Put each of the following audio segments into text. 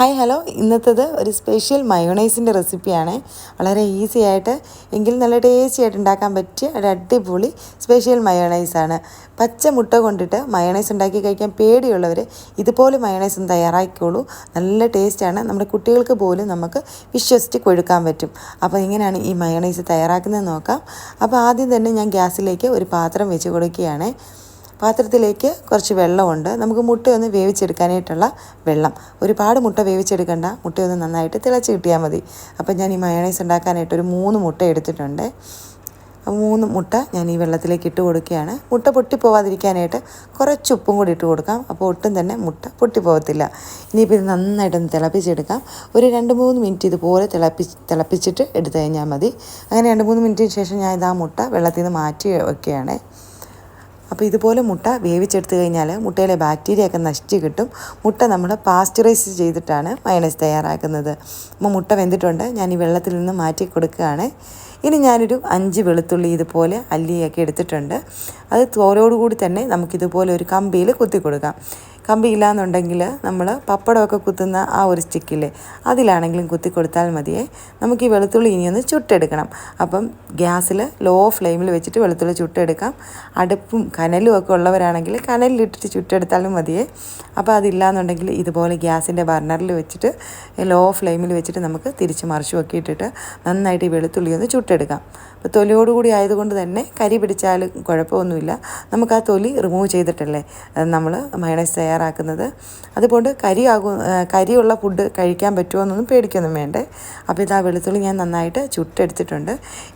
Hi hello ഇന്നത്തേത് ഒരു special മയോണൈസിന്റെ റെസിപ്പിയാണ് വളരെ ഈസി ആയിട്ട് എങ്കിലും നല്ല ടേസ്റ്റി ആയിട്ട് ഉണ്ടാക്കാൻ പറ്റിയ ഒരു അടിപൊളി സ്പെഷ്യൽ മയോണൈസാണ് പച്ച മുട്ട കൊണ്ടിട്ട് മയോണൈസ് ഉണ്ടാക്കി കഴിക്കാൻ പേടിയുള്ളവർ ഇതുപോലെ മയോണൈസ് ഒന്ന് തയ്യാറാക്കിക്കോളൂ. നല്ല ടേസ്റ്റാണ് നമ്മുടെ കുട്ടികൾക്ക് പോലും നമുക്ക് വിശ്വസിച്ച് കൊഴുക്കാൻ പറ്റും. അപ്പോൾ എങ്ങനെയാണ് ഈ മയോണൈസ് തയ്യാറാക്കുന്നത് നോക്കാം. അപ്പോൾ ആദ്യം തന്നെ ഞാൻ ഗ്യാസിലേക്ക് ഒരു പാത്രം വെച്ച് കൊടുക്കുകയാണ്. പാത്രത്തിലേക്ക് കുറച്ച് വെള്ളമുണ്ട്. നമുക്ക് മുട്ടയൊന്ന് വേവിച്ചെടുക്കാനായിട്ടുള്ള വെള്ളം. ഒരുപാട് മുട്ട വേവിച്ചെടുക്കണ്ട. മുട്ടയൊന്ന് നന്നായിട്ട് തിളച്ച് കിട്ടിയാൽ മതി. അപ്പോൾ ഞാൻ ഈ മയണൈസ് ഉണ്ടാക്കാനായിട്ട് ഒരു മൂന്ന് മുട്ട എടുത്തിട്ടുണ്ട്. മൂന്ന് മുട്ട ഞാൻ ഈ വെള്ളത്തിലേക്ക് ഇട്ട് കൊടുക്കുകയാണ്. മുട്ട പൊട്ടിപ്പോവാതിരിക്കാനായിട്ട് കുറച്ച് ഉപ്പും കൂടി ഇട്ട് കൊടുക്കാം. അപ്പോൾ ഒട്ടും തന്നെ മുട്ട പൊട്ടിപ്പോകത്തില്ല. ഇനിയിപ്പോൾ ഇത് നന്നായിട്ടൊന്ന് തിളപ്പിച്ചെടുക്കാം. ഒരു രണ്ട് മൂന്ന് മിനിറ്റ് ഇതുപോലെ തിളപ്പി തിളപ്പിച്ചിട്ട് എടുത്തു കഴിഞ്ഞാൽ മതി. അങ്ങനെ രണ്ട് മൂന്ന് മിനിറ്റിന് ശേഷം ഞാൻ ഇത് ആ മുട്ട വെള്ളത്തിൽ നിന്ന് മാറ്റി വയ്ക്കുകയാണ്. അപ്പോൾ ഇതുപോലെ മുട്ട വേവിച്ചെടുത്ത് കഴിഞ്ഞാൽ മുട്ടയിലെ ബാക്ടീരിയ ഒക്കെ നശിച്ച് കിട്ടും. മുട്ട നമ്മൾ പാസ്ചറൈസ് ചെയ്തിട്ടാണ് മയണൈസ് തയ്യാറാക്കുന്നത്. അപ്പോൾ മുട്ട വെന്തിട്ടുണ്ട്. ഞാൻ ഈ വെള്ളത്തിൽ നിന്ന് മാറ്റി കൊടുക്കുകയാണ്. ഇനി ഞാനൊരു അഞ്ച് വെളുത്തുള്ളി ഇതുപോലെ അല്ലിയൊക്കെ എടുത്തിട്ടുണ്ട്. അത് തോലോടുകൂടി തന്നെ നമുക്കിതുപോലെ ഒരു കമ്പിയിൽ കുത്തി കൊടുക്കാം. കമ്പി ഇല്ലാന്നുണ്ടെങ്കിൽ നമ്മൾ പപ്പടമൊക്കെ കുത്തുന്ന ആ ഒരു സ്റ്റിക്കില്ലേ അതിലാണെങ്കിലും കുത്തി കൊടുത്താൽ മതിയേ. നമുക്ക് ഈ വെളുത്തുള്ളി ഇനിയൊന്ന് ചുട്ടെടുക്കണം. അപ്പം ഗ്യാസിൽ ലോ ഫ്ലെയിമിൽ വെച്ചിട്ട് വെളുത്തുള്ളി ചുട്ടെടുക്കാം. അടുപ്പും കനലും ഒക്കെ ഉള്ളവരാണെങ്കിൽ കനലിലിട്ടിട്ട് ചുട്ടെടുത്താലും മതിയേ. അപ്പോൾ അതില്ലാന്നുണ്ടെങ്കിൽ ഇതുപോലെ ഗ്യാസിന്റെ ബർണറിൽ വെച്ചിട്ട് ലോ ഫ്ലെയിമിൽ വെച്ചിട്ട് നമുക്ക് തിരിച്ച് മറിച്ചുമൊക്കെ ഇട്ടിട്ട് നന്നായിട്ട് ഈ വെളുത്തുള്ളി ഒന്ന് ചുട്ടെടുക്കാം. അപ്പോൾ തൊലിയോടുകൂടി ആയതുകൊണ്ട് തന്നെ കരി പിടിച്ചാലും കുഴപ്പമൊന്നുമില്ല. നമുക്ക് ആ തൊലി റിമൂവ് ചെയ്തിട്ടല്ലേ നമ്മൾ മയണൈസ് തയ്യാറാക്കുന്നത്. അതുകൊണ്ട് കരിയാകും കരിയുള്ള ഫുഡ് കഴിക്കാൻ പറ്റുമോ എന്നൊന്നും പേടിക്കൊന്നും വേണ്ടേ. അപ്പോൾ ഇതാ വെളുത്തുള്ളി ഞാൻ നന്നായിട്ട് ചുട്ടെടുത്തിട്ടുണ്ട്.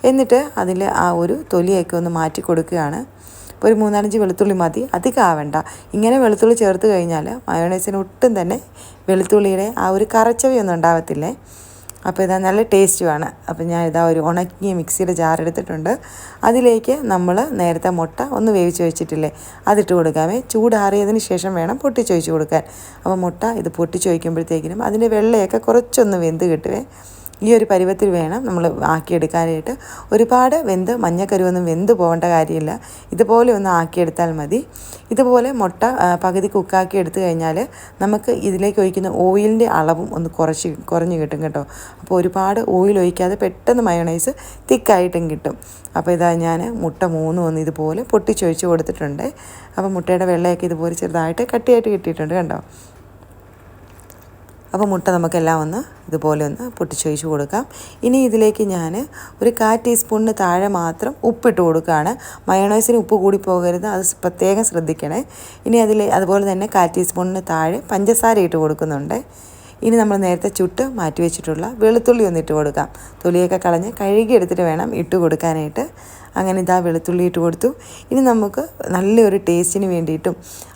എന്നിട്ട് അതിൽ ആ ഒരു തൊലിയൊക്കെ ഒന്ന് മാറ്റി കൊടുക്കുകയാണ്. ഒരു മൂന്നാലഞ്ച് വെളുത്തുള്ളി മതി. അധികം ഇങ്ങനെ വെളുത്തുള്ളി ചേർത്ത് കഴിഞ്ഞാൽ മയോണൈസിന് ഒട്ടും തന്നെ വെളുത്തുള്ളിയുടെ ആ ഒരു കറച്ചവയൊന്നും ഉണ്ടാവത്തില്ലേ? അപ്പോൾ ഇതാ നല്ല ടേസ്റ്റുമാണ് അപ്പോൾ ഞാൻ ഇതാ ഒരു ഉണക്കിയ മിക്സിയുടെ ജാർ എടുത്തിട്ടുണ്ട്. അതിലേക്ക് നമ്മൾ നേരത്തെ മുട്ട ഒന്ന് വേവിച്ച് വെച്ചിട്ടില്ലേ അതിട്ട് കൊടുക്കാമേ. ചൂടാറിയതിന് ശേഷം വേണം പൊട്ടിച്ചൊഴിച്ച് കൊടുക്കാൻ. അപ്പോൾ മുട്ട ഇത് പൊട്ടിച്ചൊഴിക്കുമ്പോഴത്തേക്കിനും അതിന്റെ വെള്ളയൊക്കെ കുറച്ചൊന്ന് വെന്ത് കിട്ടുവേ. ഈ ഒരു പരുവത്തിൽ വേണം നമ്മൾ ആക്കിയെടുക്കാനായിട്ട്. ഒരുപാട് വെന്ത് മഞ്ഞക്കരുവൊന്നും വെന്ത് പോകേണ്ട കാര്യമില്ല. ഇതുപോലെ ഒന്ന് ആക്കിയെടുത്താൽ മതി. ഇതുപോലെ മുട്ട പകുതി കുക്കാക്കി എടുത്തു കഴിഞ്ഞാൽ നമുക്ക് ഇതിലേക്ക് ഒഴിക്കുന്ന ഓയിലിന്റെ അളവും ഒന്ന് കുറച്ച് കുറഞ്ഞ് കിട്ടും കേട്ടോ. അപ്പോൾ ഒരുപാട് ഓയിൽ ഒഴിക്കാതെ പെട്ടെന്ന് മയോണൈസ് തിക്കായിട്ടും കിട്ടും. അപ്പോൾ ഇതാ ഞാൻ മുട്ട മൂന്ന് ഒന്ന് ഇതുപോലെ പൊട്ടിച്ചൊഴിച്ച് കൊടുത്തിട്ടുണ്ട്. അപ്പോൾ മുട്ടയുടെ വെള്ളയൊക്കെ ഇതുപോലെ ചെറുതായിട്ട് കട്ടിയായിട്ട് കിട്ടിയിട്ടുണ്ട് കണ്ടോ? അപ്പോൾ മുട്ട നമുക്കെല്ലാം ഒന്ന് ഇതുപോലെ ഒന്ന് പൊട്ടിച്ചൊഴിച്ച് കൊടുക്കാം. ഇനി ഇതിലേക്ക് ഞാൻ ഒരു കാ ടീസ്പൂണിന് താഴെ മാത്രം ഉപ്പിട്ട് കൊടുക്കുകയാണ്. മയണൈസിന് ഉപ്പ് കൂടി പോകരുത് അത് പ്രത്യേകം ശ്രദ്ധിക്കണേ. ഇനി അതിൽ അതുപോലെ തന്നെ കാ ടീസ്പൂണിന് താഴെ പഞ്ചസാര ഇട്ട് കൊടുക്കുന്നുണ്ട്. ഇനി നമ്മൾ നേരത്തെ ചുട്ട് മാറ്റി വെച്ചിട്ടുള്ള വെളുത്തുള്ളി ഒന്ന് ഇട്ട് കൊടുക്കാം. തൊലിയൊക്കെ കളഞ്ഞ് കഴുകി എടുത്തിട്ട് വേണം ഇട്ട് കൊടുക്കാനായിട്ട്. അങ്ങനെ ഇതാ വെളുത്തുള്ളി ഇട്ട് കൊടുത്തു. ഇനി നമുക്ക് നല്ലൊരു ടേസ്റ്റിന് വേണ്ടിയിട്ടും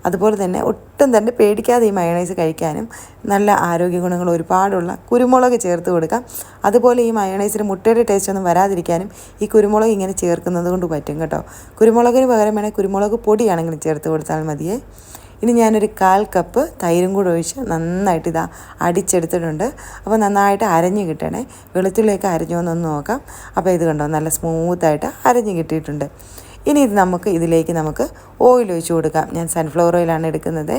അതുപോലെ തന്നെ ഒട്ടും തന്നെ പേടിക്കാതെ ഈ മയണൈസ് കഴിക്കാനും നല്ല ആരോഗ്യ ഗുണങ്ങൾ ഒരുപാടുള്ള കുരുമുളക് ചേർത്ത് കൊടുക്കാം. അതുപോലെ ഈ മയണൈസിന് മുട്ടയുടെ ടേസ്റ്റ് ഒന്നും വരാതിരിക്കാനും ഈ കുരുമുളക് ഇങ്ങനെ ചേർക്കുന്നത് കൊണ്ട് പറ്റും കേട്ടോ. കുരുമുളകിന് പകരം വേണമെങ്കിൽ കുരുമുളക് പൊടിയാണെങ്കിലും ചേർത്ത് കൊടുത്താൽ മതിയേ. ഇനി ഞാനൊരു കാൽ കപ്പ് തൈരും കൂടെ ഒഴിച്ച് നന്നായിട്ട് ഇതാ അടിച്ചെടുത്തിട്ടുണ്ട്. അപ്പോൾ നന്നായിട്ട് അരഞ്ഞ് കിട്ടണേ. വെളുത്തുള്ളിയൊക്കെ അരഞ്ഞോ എന്നൊന്ന് നോക്കാം. അപ്പോൾ ഇത് കണ്ടോ നല്ല സ്മൂത്തായിട്ട് അരഞ്ഞ് കിട്ടിയിട്ടുണ്ട്. ഇനി ഇത് നമുക്ക് ഇതിലേക്ക് നമുക്ക് ഓയിൽ ഒഴിച്ച് കൊടുക്കാം. ഞാൻ സൺഫ്ലവർ ഓയിലാണ് എടുക്കുന്നത്.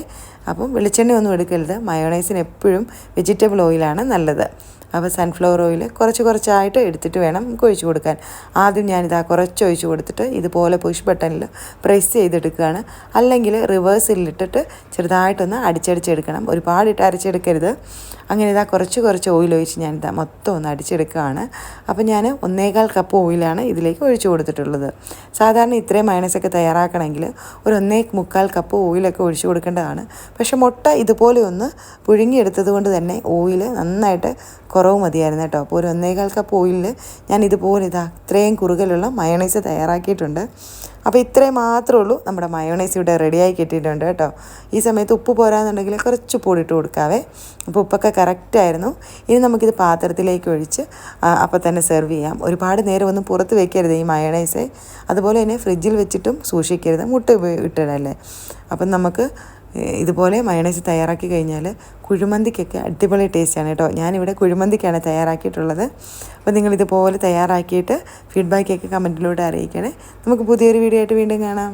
അപ്പം വെളിച്ചെണ്ണ ഒന്നും എടുക്കരുത് മയോണൈസിന് എപ്പോഴും വെജിറ്റബിൾ ഓയിലാണ് നല്ലത്. അപ്പോൾ സൺഫ്ലവർ ഓയിൽ കുറച്ച് കുറച്ചായിട്ട് എടുത്തിട്ട് വേണം നമുക്ക് ഒഴിച്ചു കൊടുക്കാൻ. ആദ്യം ഞാനിതാ കുറച്ച് ഒഴിച്ചു കൊടുത്തിട്ട് ഇതുപോലെ പുഷ് ബട്ടണിൽ പ്രസ് ചെയ്തെടുക്കുകയാണ്. അല്ലെങ്കിൽ റിവേഴ്സിലിട്ടിട്ട് ചെറുതായിട്ടൊന്ന് അടിച്ചടിച്ചെടുക്കണം ഒരുപാടിട്ട് അരച്ചെടുക്കരുത്. അങ്ങനെ ഇതാ കുറച്ച് കുറച്ച് ഓയിൽ ഒഴിച്ച് ഞാനിതാ മൊത്തം ഒന്ന് അടിച്ചെടുക്കുകയാണ്. അപ്പോൾ ഞാൻ ഒന്നേകാൽ കപ്പ് ഓയിലാണ് ഇതിലേക്ക് ഒഴിച്ചു കൊടുത്തിട്ടുള്ളത്. സാധാരണ ഇത്രയും മയണസൊക്കെ തയ്യാറാക്കണമെങ്കിൽ ഒരു ഒന്നേ മുക്കാൽ കപ്പ് ഓയിലൊക്കെ ഒഴിച്ചു കൊടുക്കേണ്ടതാണ്. പക്ഷേ മുട്ട ഇതുപോലെ ഒന്ന് പുഴുങ്ങിയെടുത്തത് കൊണ്ട് തന്നെ ഓയിൽ നന്നായിട്ട് കുറവ് മതിയായിരുന്നു കേട്ടോ. അപ്പോൾ ഒരു ഒന്നേകാൽ കപ്പ് ഓയിലിൽ ഞാൻ ഇതുപോലെ ഇതാ ഇത്രയും കുറുകലുള്ള മയോണൈസ് തയ്യാറാക്കിയിട്ടുണ്ട്. അപ്പോൾ ഇത്രയും മാത്രമേ ഉള്ളൂ നമ്മുടെ മയോണൈസ് ഇവിടെ റെഡിയായി കിട്ടിയിട്ടുണ്ട് കേട്ടോ. ഈ സമയത്ത് ഉപ്പ് പോരാന്നുണ്ടെങ്കിൽ കുറച്ച് പൊടി ഇട്ട് കൊടുക്കാവേ. അപ്പോൾ ഉപ്പൊക്കെ കറക്റ്റായിരുന്നു ഇനി നമുക്കിത് പാത്രത്തിലേക്ക് ഒഴിച്ച് അപ്പോൾ തന്നെ സെർവ് ചെയ്യാം. ഒരുപാട് നേരം ഒന്നും പുറത്ത് വെക്കരുത് ഈ മയോണൈസ് അതുപോലെ തന്നെ ഫ്രിഡ്ജിൽ വെച്ചിട്ടും സൂക്ഷിക്കരുത്. മുട്ട ഇട്ടിടല്ലേ അപ്പം നമുക്ക് ഇതുപോലെ മയണൈസ് തയ്യാറാക്കി കഴിഞ്ഞാൽ കുഴിമന്തിക്കൊക്കെ അടിപൊളി ടേസ്റ്റാണ് കേട്ടോ. ഞാനിവിടെ കുഴിമന്തിക്കാണ് തയ്യാറാക്കിയിട്ടുള്ളത്. അപ്പോൾ നിങ്ങൾ ഇതുപോലെ തയ്യാറാക്കിയിട്ട് ഫീഡ്ബാക്കൊക്കെ കമന്റിലൂടെ അറിയിക്കണേ. നമുക്ക് പുതിയൊരു വീഡിയോ ആയിട്ട് വീണ്ടും കാണാം.